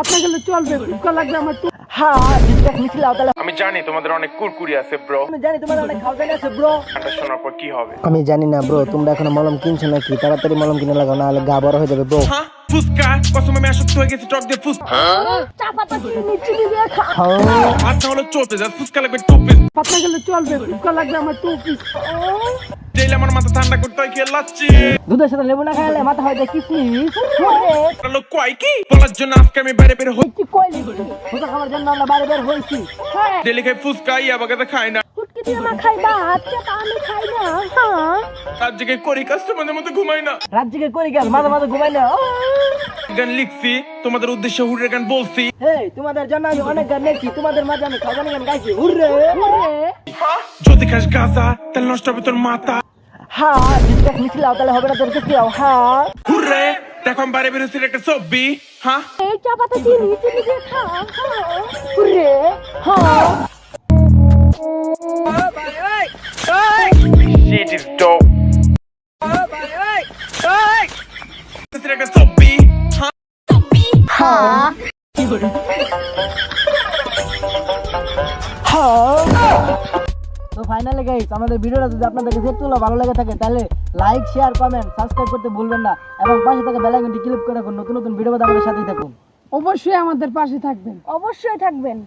আপনি গেলে চলবে ফুচকা লাগবে আমার তো। হ্যাঁ জিজ্ঞাসা মিছিল তাহলে আমি জানি তোমাদের অনেক কুরকুরি আছে ব্রো আমি জানি তোমার অনেক খাওয়া আছে ব্রো এটা শোনার পর কি হবে? আমি জানি না ব্রো তোমরা এখনও মলম কিনছো নাকি? তাড়াতাড়ি মলম কিনে লাগাও না হলে গা বড় হয়ে যাবে ব্রো হ্যাঁ ফুসকা কসম আমি আসক্ত হয়ে গেছি টক দিয়ে ফুসকা চা পাতা দিয়ে আচ্ছা হলো চলতে যা ফুসকা লাগবে টু পিস গেলে চলবে ফুচকা লাগবে আমার টু পিস ডেইলি আমার মাথা ঠান্ডা করতে হয় খেয়ে লাচ্ছি দুধের সাথে লেবু না খাইলে মাথা হয়ে কিসমিস লোক কয় কি? বলার জন্য আজকে আমি বাইরে বের হই কি কইলি ফুচকা খাওয়ার জন্য আমরা বাইরে বের হ্যাঁ। ডেইলি খাই ইয়া বাগাতে খাই না। ফুটকি দিয়ে না খাই না আচ্ছা তা আমি খাই না হ্যাঁ। করি কাস্টমারদের মতো ঘুমাই না। রাত জেগে করি মাঝে মাঝে ঘুমাই না গান লিখছি তোমাদের উদ্দেশ্যে হুরের গান বলছি। এই তোমাদের জন্য আমি অনেক গান নেছি তোমাদের মাঝে আমি খাওয়ানি গান গাইছি হুররে। যদি খাস গাঁজা তাহলে নষ্ট হবে তোর মাথা। হ্যাঁ জিজ্ঞাসা মিছিল তাহলে হবে না তোর কিছু? হ্যাঁ। হুররে দেখো আমি বাইরে বেরোচ্ছি একটা ছবি হ্যাঁ? এই চা পাতা চিনি চিনি দিয়ে খা হ্যাঁ। রে Shit is dope. একটা ছবি হ্যাঁ। তো ফাইনালে গাইস আমাদের ভিডিওটা যদি আপনাদের কাছে একটু ভালো লেগে থাকে তাহলে লাইক শেয়ার কমেন্ট সাবস্ক্রাইব করতে ভুলবেন না এবং পাশে থাকা বেল আইকনটি ক্লিক করে রাখুন। নতুন নতুন ভিডিও আমাদের সাথেই থাকুন। অবশ্যই আমাদের পাশে থাকবেন। অবশ্যই থাকবেন।